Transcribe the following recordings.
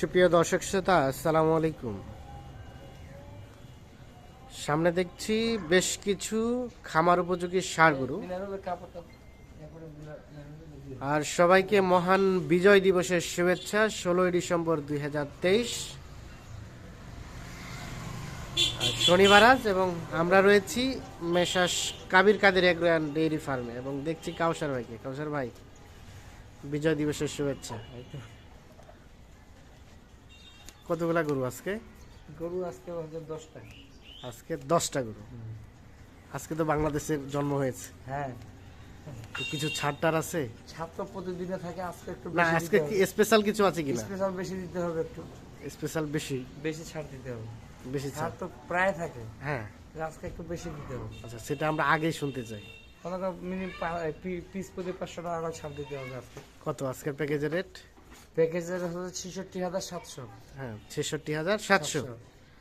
সুপ্রিয় দর্শক শ্রোতা, আসসালামু আলাইকুম। সামনে দেখছি বেশ কিছু খামার উপযোগী গরু। আর সবাইকে মহান বিজয় দিবসের শুভেচ্ছা, ষোলোই ডিসেম্বর দুই হাজার তেইশ। শনিবার আজ এবং আমরা রয়েছি messrs Kabir Kader agro dairy ফার্মে এবং দেখছি কাউসার ভাইকে। কাউসার ভাই, বিজয় দিবসের শুভেচ্ছা। কতগুলা গরু আজকে? গরু আজকে দশটা। আজকে দশটা গরু। আজকে তো বাংলাদেশের জন্ম হয়েছে। হ্যাঁ। কিছু ছাড়টার আছে? ছাড় তো প্রতিদিনে থাকে আজকে একটু না আজকে কি স্পেশাল কিছু আছে কিনা? স্পেশাল বেশি দিতে হবে একটু। স্পেশাল বেশি? বেশি ছাড় দিতে হবে। বেশি ছাড়। তো প্রায় থাকে। হ্যাঁ। আজকে একটু বেশি দিতে হবে। আচ্ছা সেটা আমরা আগেই শুনতে চাই। কোনো মিনিমাম পিস প্রতি পাঁচশো টাকা ছাড় দিতে হবে আজকে। কত আজকের প্যাকেজের রেট প্যাকেজের হচ্ছে ছেষট্টি হাজার সাতশো। হ্যাঁ ছেষট্টি হাজার সাতশো।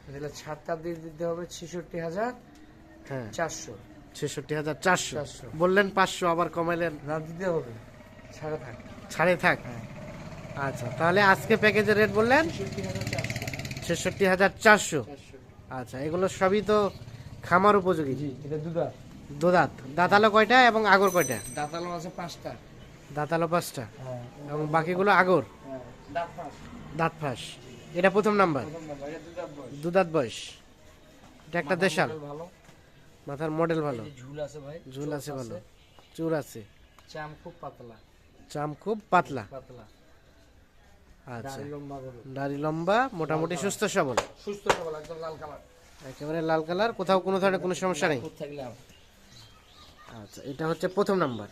তাহলে ছাড়টা দিয়ে দিতে হবে ছেষট্টি হাজার হ্যাঁ। চারশো। ছেষট্টি হাজার চারশো। বললেন পাঁচশো আবার কমাইলেন না দিতে হবে। ছাড়া থাক। ছাড়ে থাক। হ্যাঁ। আচ্ছা তাহলে আজকে প্যাকেজের রেট বললেন? ছেষট্টি হাজার চারশো। আচ্ছা এগুলো সবই তো খামার উপযোগী? জি এটা দুধা দোদাত। দাঁতালো কয়টা এবং আগর কয়টা? দাঁতালো আছে পাঁচটা। দাঁতালো পাঁচটা। হ্যাঁ। এবং বাকিগুলো আগর। হ্যাঁ। দাঁত ফাঁস। এটা প্রথম নাম্বার। নাম্বার বয়স। এটা একটা দেশাল। মাথার মডেল ভালো। ঝুল আছে ভাই ঝুল আছে ভালো। চুর আছে। চাম খুব পাতলা। চাম খুব পাতলা। পাতলা। আচ্ছা। দাড়ি লম্বা মোটামুটি সুস্থ সবল। সুস্থ সবল একদম লাল কালার। একেবারে লাল কালার কোথাও কোনো ধরনের কোনো সমস্যা নেই। আচ্ছা এটা হচ্ছে প্রথম নাম্বার।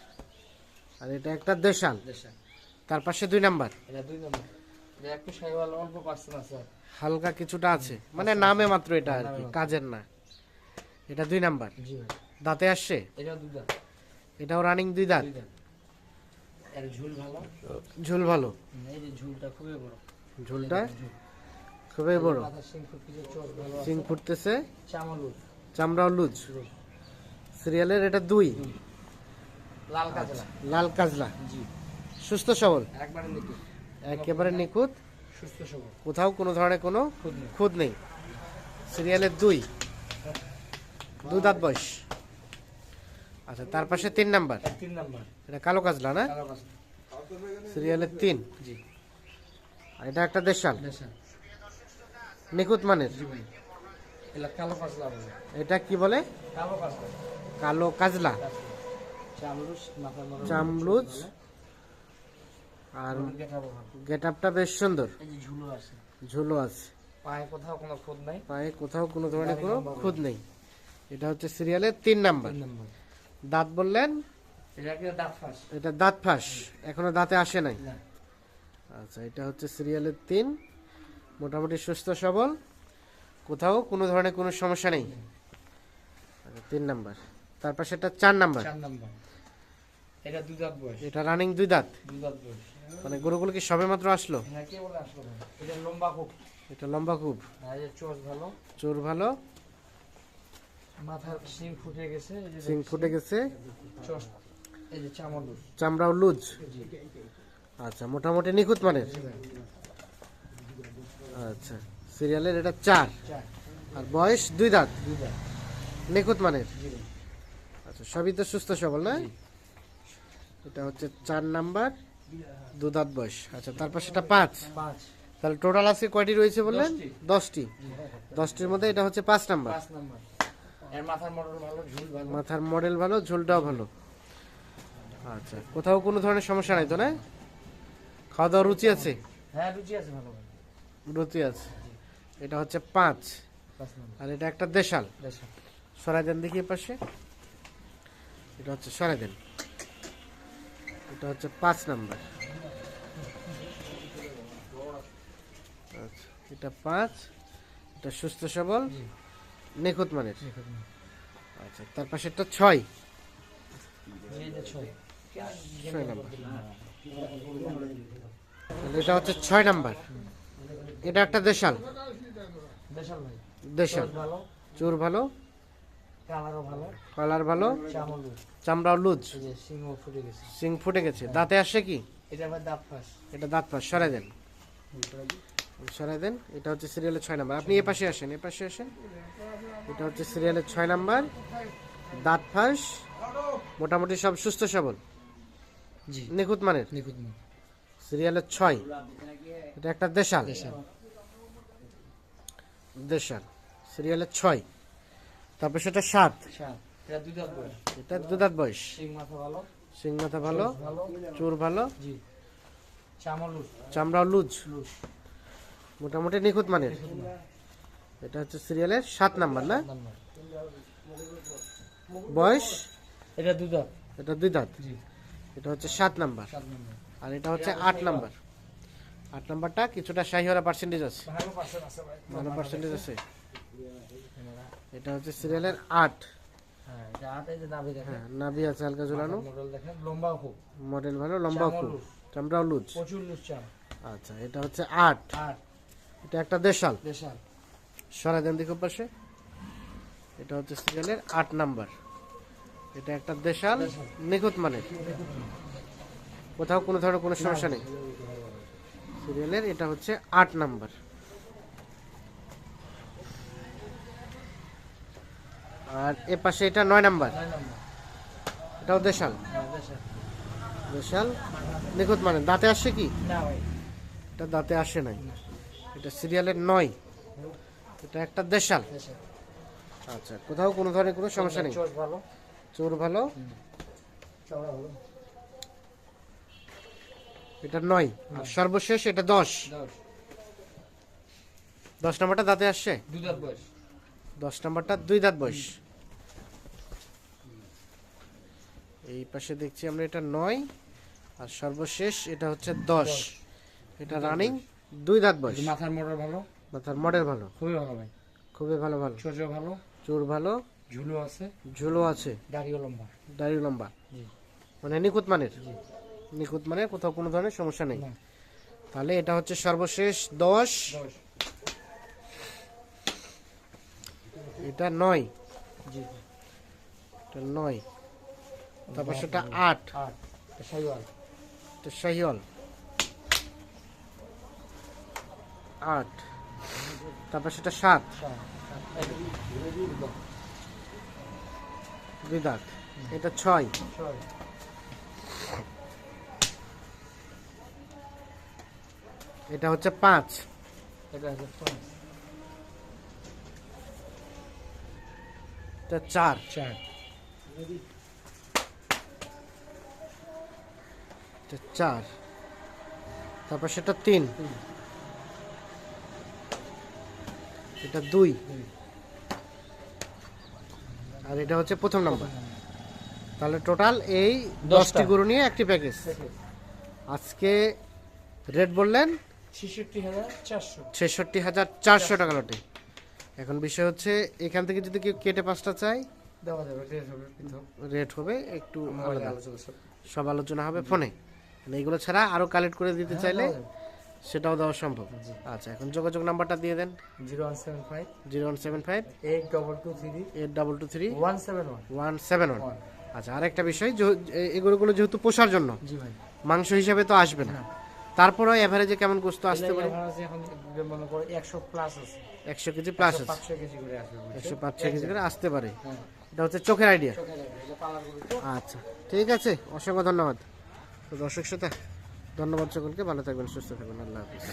আর এটা একটা দেশাল দেশা তার পাশে দুই নাম্বার। এটা দুই নম্বর। এটা একটু সাইওয়াল অল্প পার্সেন্ট আছে হালকা কিছুটা আছে। মানে নামে মাত্র এটা আর কি কাজের না। এটা দুই নাম্বার। জি ভাই। দাঁতে আসছে? এটা এটাও রানিং দুই দাঁত। এর ঝুল ভালো? ঝুল ভালো। এই যে ঝুলটা খুবই বড়। ঝুলটা খুবই বড়। সিং ফুটতেছে। চামড়াও লুজ। সিরিয়ালের এটা দুই। লাল কাজলা। লাল কাজলা। জি। সুস্থ সবল? একবারে নিখুঁত। সুস্থ সবল। কোথাও কোনো ধরনের কোনো খুদ নেই। সিরিয়ালের দুই। দু দাঁত বয়স। আচ্ছা তার পাশে তিন নাম্বার। তিন নাম্বার। এটা কালো কাজলা না? সিরিয়ালের তিন। জি। আর এটা একটা দেশাল। দেশা নিখুঁত মানের? জি ভাই। এলা কালো কাজলা এটা কি বলে? কালো কাজলা। কালো চামলুজ আর গেট আপটা বেশ সুন্দর। ঝুলো আছে। ঝুলো আছে। পায়ে কোথাও কোনো খোদ নাই। পায়ে কোথাও কোনো ধরনের কোনো খুদ নেই। এটা হচ্ছে সিরিয়ালের তিন নাম্বার। দাঁত বললেন? এটা দাঁত ফাঁস? এখনও দাঁতে আসে নাই। আচ্ছা এটা হচ্ছে সিরিয়ালের তিন। মোটামুটি সুস্থ সবল। কোথাও কোনো ধরনের কোনো সমস্যা নেই। আচ্ছা, তিন নাম্বার। তার সেটা চার নাম্বার। চার নম্বর। এটা দুই দাঁত বয়স। এটা রানিং দুই দাঁত। দুই দাঁত বয়স। মানে গরুগুলো কি সবে মাত্র আসলো? হ্যাঁ কে বলে আসলো এটা লম্বা খুব। এটা লম্বা খুব। আর এই যে চোষ ভালো। চোর ভালো। মাথার সিং ফুটে গেছে এই যে সিং ফুটে গেছে। চোষ এই যে চামলুস চামড়াও লুজ? আচ্ছা মোটামুটি নিখুঁত মানের? আচ্ছা সিরিয়ালের এটা চার। চার। আর বয়স দুই দাঁত। নিখুঁত মানের। আচ্ছা সবই তো সুস্থ সবল না? এটা হচ্ছে চার নাম্বার দু দাঁত বয়স। আচ্ছা তারপর সেটা পাঁচ। পাঁচ। তাহলে টোটাল আজকে কয়টি রয়েছে বললেন? দশটি। দশটি। দশটির মধ্যে এটা হচ্ছে পাঁচ নাম্বার। মাথার মডেল ভালো ঝোলটাও ভালো। আচ্ছা কোথাও কোনো ধরনের সমস্যা নাই তো না? খাওয়া দাওয়া রুচি আছে? হ্যাঁ রুচি আছে ভালো রুচি আছে। এটা হচ্ছে পাঁচ। আর এটা একটা দেশাল। দেশা সরাই দেন দেখি পাশে এটা হচ্ছে সরাই দেন। এটা হচ্ছে পাঁচ নাম্বার। আচ্ছা এটা পাঁচ এটা সুস্থ সবল। নিখুঁত মানের। আচ্ছা তার পাশে একটা ছয়। ছয় নাম্বার। এটা হচ্ছে ছয় নাম্বার। এটা একটা দেশাল। দেশাল চোর ভালো। কালারও ভালো। কালার ভালো? চামড়াও লুজ। সিংও ফুটে গেছে। সিং ফুটে গেছে। দাঁতে আসে কি? এটা দাঁত ফাঁস। এটা দাঁত সরাই দেন। সরাই দেন। এটা হচ্ছে সিরিয়ালের ছয় নাম্বার। আপনি এ পাশে আসেন এ পাশে আসেন। এটা হচ্ছে সিরিয়ালের ছয় নাম্বার। দাঁত ফাঁস। মোটামুটি সব সুস্থ সবল। জি। নিখুঁত মানের? নিখুঁত সিরিয়ালের ছয়। এটা একটা দেশাল। দেশাল। দেশাল। সিরিয়ালের ছয়। তারপর সেটা সাত এটা দুই দাঁত বয়স। সিং মাথা ভালো। চোর ভালো। চামড়া লুজ। মোটামুটি নিখুঁত মানের। এটা হচ্ছে সিরিয়ালের সাত নাম্বার না? বয়স? এটা দুই দাঁত। এটা দুই দাঁত। এটা হচ্ছে সাত নাম্বার। আর এটা হচ্ছে আট নাম্বার। আট নাম্বারটা কিছুটা শাহিওয়ালা পার্সেন্টেজ আছে। ভালো পার্সেন্টেজ আছে এটা হচ্ছে সিরিয়ালের আট। হ্যাঁ নাভি হ্যাঁ নাভি আছে হালকা ঝুলানো। মডেল লম্বা মডেল ভালো লম্বা খুব লুজ। চামড়াও আচ্ছা এটা হচ্ছে আট। এটা একটা দেশাল। দেশাল। সরাই দেন দিকে পাশে। এটা হচ্ছে সিরিয়ালের আট নাম্বার। এটা একটা দেশাল। নিখুঁত মানের। কোথাও কোনো ধরনের কোনো সমস্যা নেই। সিরিয়ালের এটা হচ্ছে আট নাম্বার। আর এ পাশে এটা নয় নাম্বার। এটাও দেশাল। হ্যাঁ দেশাল। দেশাল? নিখুঁত মানে দাঁতে আসছে কি? এটা দাঁতে আসে নাই। এটা সিরিয়ালের নয়। এটা একটা দেশাল। আচ্ছা কোথাও কোনো ধরনের কোনো সমস্যা নেই? চোর ভালো। এটা নয়। সর্বশেষ এটা দশ। দশ। নম্বরটা দাঁতে আসছে? দাঁত বয়স। দশ নম্বরটা দুই দাঁত বয়স। এই পাশে দেখছি আমরা এটা নয় আর সর্বশেষ এটা হচ্ছে দশ। এটা রানিং দুই দাঁত বয়স। মাথার মডেল ভালো? মাথার মডেল ভালো। খুবই ভালো ভাই। খুবই ভালো ভালো। চোখ ভালো? চোর ভালো। ঝুলো আছে? ঝুলো আছে। দাড়িও লম্বা। দাড়ি লম্বা। মানে নিখুঁত মানের। নিখুঁত মানের কোথাও কোনো ধরনের সমস্যা নেই। তাহলে এটা হচ্ছে সর্বশেষ দশ দশ এটা নয়। জি। এটা নয়। তারপর সেটা আট। আট। সাইওয়াল এটা শাহিওয়াল। আট। তারপর সেটা সাত। দুই দাঁত এটা ছয়। এটা হচ্ছে পাঁচ। এটা হচ্ছে পাঁচ। এটা চার। চার। এটা চার। তারপর সেটা তিন। এটা দুই। আর এটা হচ্ছে প্রথম নাম্বার। তাহলে টোটাল এই দশটি। গরু নিয়ে একটি প্যাকেজ। আজকে রেট বললেন ছেষট্টি হাজার চারশো টাকা লটে। এখন বিষয় হচ্ছে এখান থেকে যদি কেউ কেটে পাঁচটা চাই দেওয়া যাবে রেট হবে রেট হবে একটু সব। আলোচনা হবে ফোনে। মানে এইগুলো ছাড়া আরও কালেক্ট করে দিতে চাইলে সেটাও দেওয়া সম্ভব। আচ্ছা এখন যোগাযোগ নাম্বারটা দিয়ে দেন। Zero one seven five. Zero one seven five. Eight double two three. Eight double two three. One seven one. One seven one. আচ্ছা আরেকটা বিষয় এগুলোগুলো যেহেতু পোষার জন্য জি ভাই। মাংস হিসাবে তো আসবে না। তারপরেও এভারেজে কেমন গোস্ত আসতে পারে? একশো প্লাস আছে। একশো কেজি প্লাস আছে? একশো পাঁচ ছয় কেজি করে আসতে পারে। হ্যাঁ। এটা হচ্ছে চোখের আইডিয়া। আচ্ছা ঠিক আছে। অসংখ্য ধন্যবাদ। তো দর্শক শ্রোতা ধন্যবাদ সকলকে। ভালো থাকবেন সুস্থ থাকবেন। আল্লাহ হাফিজ।